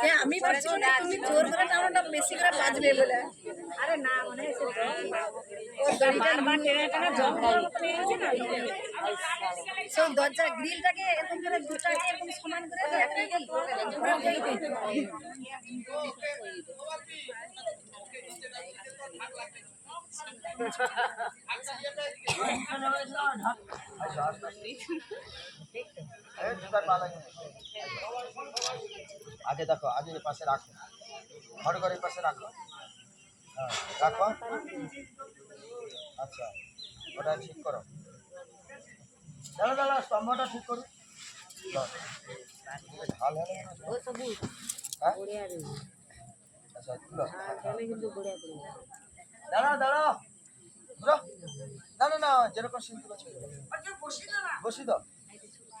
যে আমি ভাবছি মানে তুমি জোর করে টানোটা বেশি করে বাজবে বলে। আরে না মানে সব দরজা গ্রিলটাকে এরকম করে দুটাকে এরকম সমান করে একটাকে ঘুরে দিয়ে দিতে হবে। এই জুতার পা লাগে আগে দেখো আগে এর পাশে রাখো ঘর ঘরের পাশে রাখো হ্যাঁ রাখো আচ্ছা ওটা ঠিক করো দাঁড়া দাঁড়া স্তম্ভটা ঠিক করো দাও। এদিকে ঢাল হলে মনে হচ্ছে। ও সবু হ্যাঁ বড়িয়া রে আচ্ছা দাঁড়া দাঁড়া। বুঝো না না না যেরকম সিন তুলেছে বসি দাও।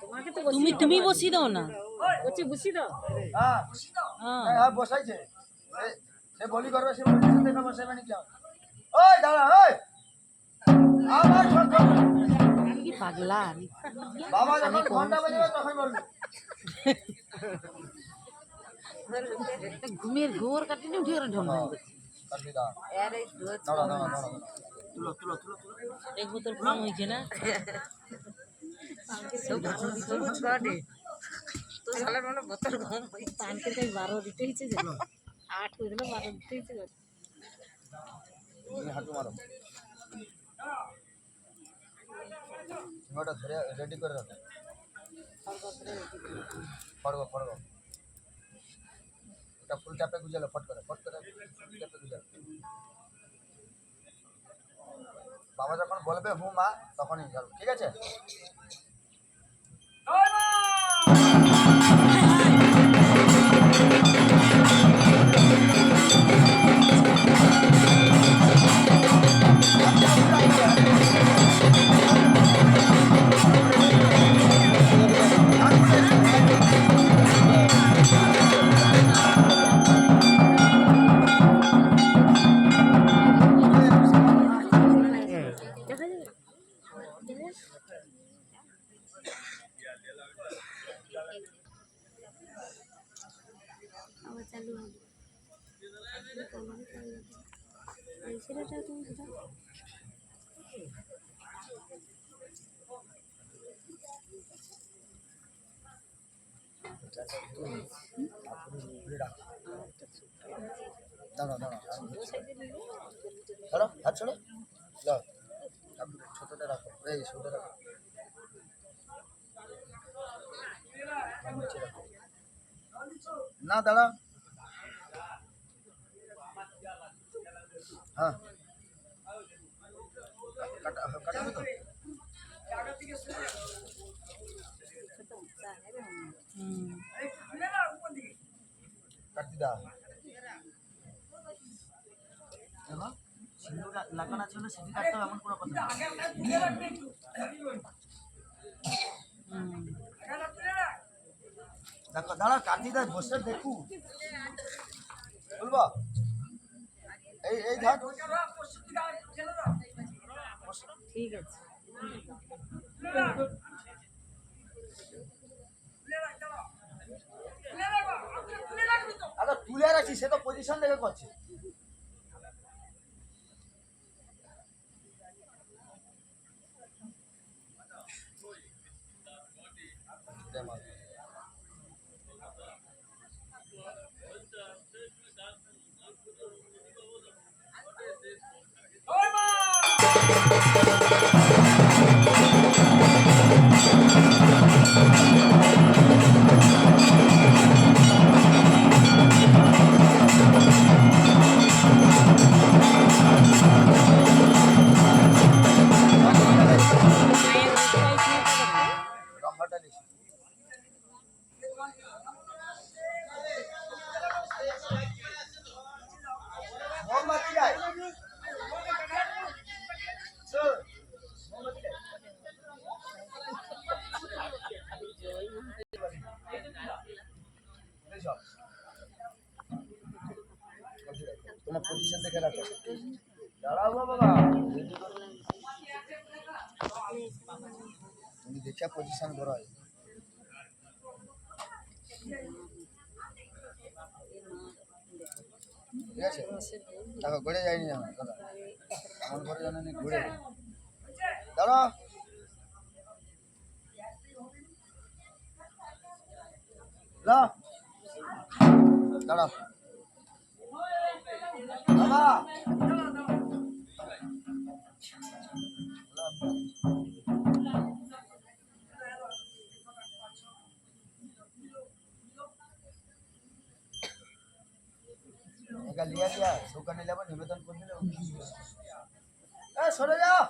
তোমাকে তুমি তুমি বসি দাও না। বসি বসি দাও। হ্যাঁ। হ্যাঁ। হ্যাঁ হ্যাঁ বসাইছে। সে- সে বলি করবে সে পজিশন দেখে বসাবে না কেমন ওই দাঁড়া ওই। আমার কি পাগলা? বাবা যখন ঘণ্টা বাজাবে তখন বলবে। ঘুমের ঘোর কাটিনি উঠে ওরা ঢং এক বোতল কম হয়েছে না মানে বোতল কম পানকে তাই বারো দিতে হয়েছে যে আট করে দিলে বারো দিতে হয়েছে হাঁটু মারো ধরে রেডি করে রাখো ফড়ব ফড়ব এটা ফুল চাপে গুজালো, ফট করে ফট করে ফুল ট্যাপে গুজালো। বাবা যখন বলবে, হু, মা, তখনই যাব ঠিক আছে? দাঁড়া দাঁড়া ছাড়ো হাত ছাড়ো ঠাকুর ছোটটা রাখো এই ছোটটা রাখো। না দাঁড়া হ্যাঁ। কাটা কাটাবে তো হুম কাটি দাও সিঁদুর লাগানো ছিল সেটি কাটতে হবে এমন কোনো কথা দাঁড়া কাটি দা বসে দেখু। বলব? এই এই ধার। ঠিক আছে। আচ্ছা তুলে রাখছি সে তো পজিশন দেখে করছে তোমার পজিশন দেখে রাখো। দাঁড়াও বাবা। তুমি দেখে পজিশন করো ঠিক আছে? দেখো ঘুরে যায়নি যেন দাদা। এমন করে যেন নি ঘুরে। দাঁড়া দাঁড়া লিয়া দিয়া দোকানে যাব নিবেদন করে দিলে এ সরে যাও।